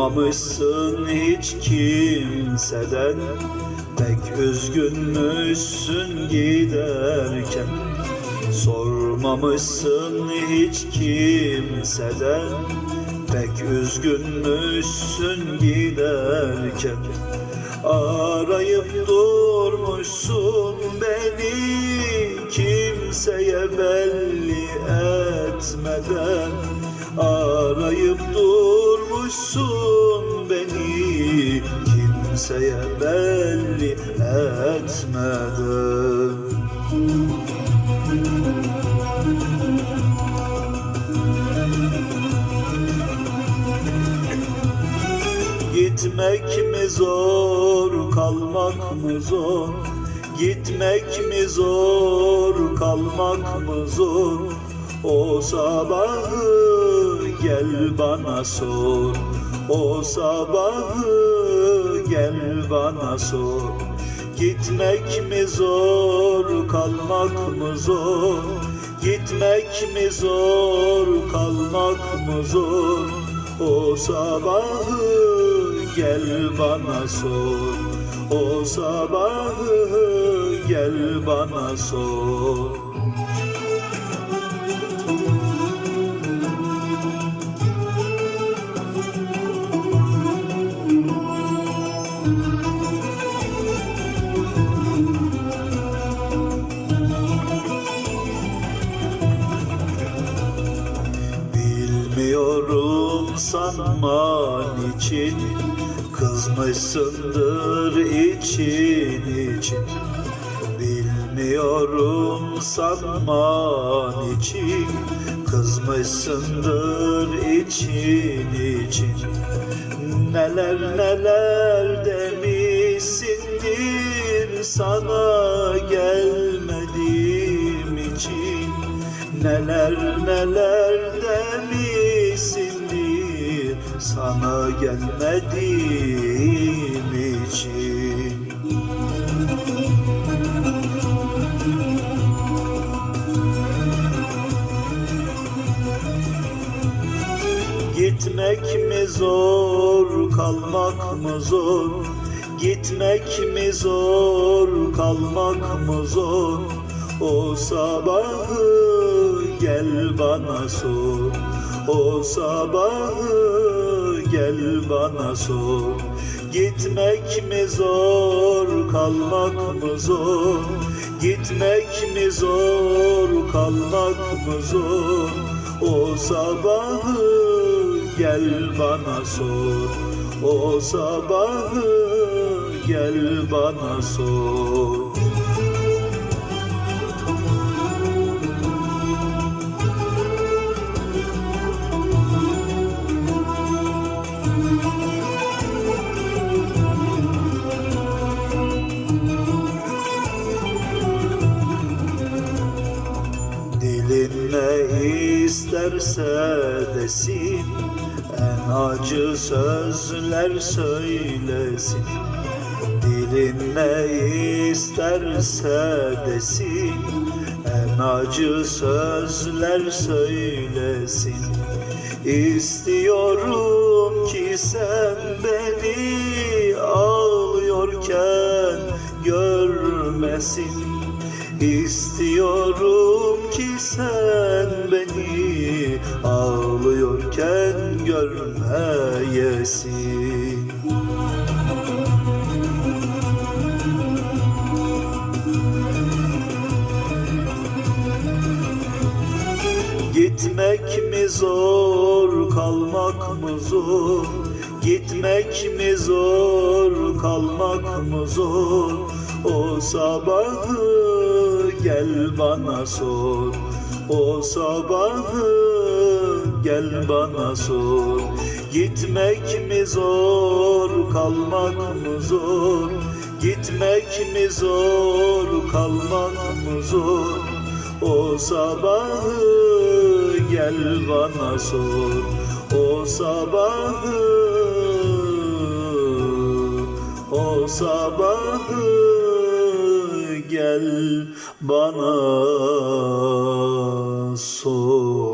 Sormamışsın hiç kimseden. Pek üzgünmüşsün giderken. Sormamışsın hiç kimseden. Pek üzgünmüşsün giderken. Arayıp durmuşsun beni Kimseye belli etmeden. Arayıp durmuşsun beni Kimseye belli etmeden Gitmek mi zor, kalmak mı zor? Gitmek mi zor, kalmak mı zor? O sabahı gel bana sor. O sabahı gel bana sor. Gitmek mi zor, kalmak mı zor? Gitmek mi zor, kalmak mı zor? O sabahı gel bana sor O sabahı gel bana sor Bilmiyorum sanman için Kızmışsındır için için. Bilmiyorum sanman için Kızmışsındır için için. Neler neler demişsindir Sana gelmediğim için. Neler neler Sana gelmediğim için Gitmek mi zor, kalmak mı zor? Gitmek mi zor, kalmak mı zor? O sabahı gel bana sor. O sabahı gel bana sor. Gitmek mi zor, kalmak mı zor? Gitmek mi zor, kalmak mı zor? O sabahı gel bana sor O sabahı gel bana sor Dilin ne isterse desin En acı sözler söylesin. Dilin ne isterse desin En acı sözler söylesin İstiyorum ki sen beni ağlıyorken görmesin. İstiyorum ki sen beni ağlıyorken görmeyesin Gitmek mi zor, kalmak mı zor? Gitmek mi zor, kalmak mı zor? O sabahı gel bana sor. O sabahı gel bana sor. Gitmek mi zor, kalmak mı zor? Gitmek mi zor, kalmak mı zor? O sabahı gel bana sor. O sabahı O sabahı gel bana sor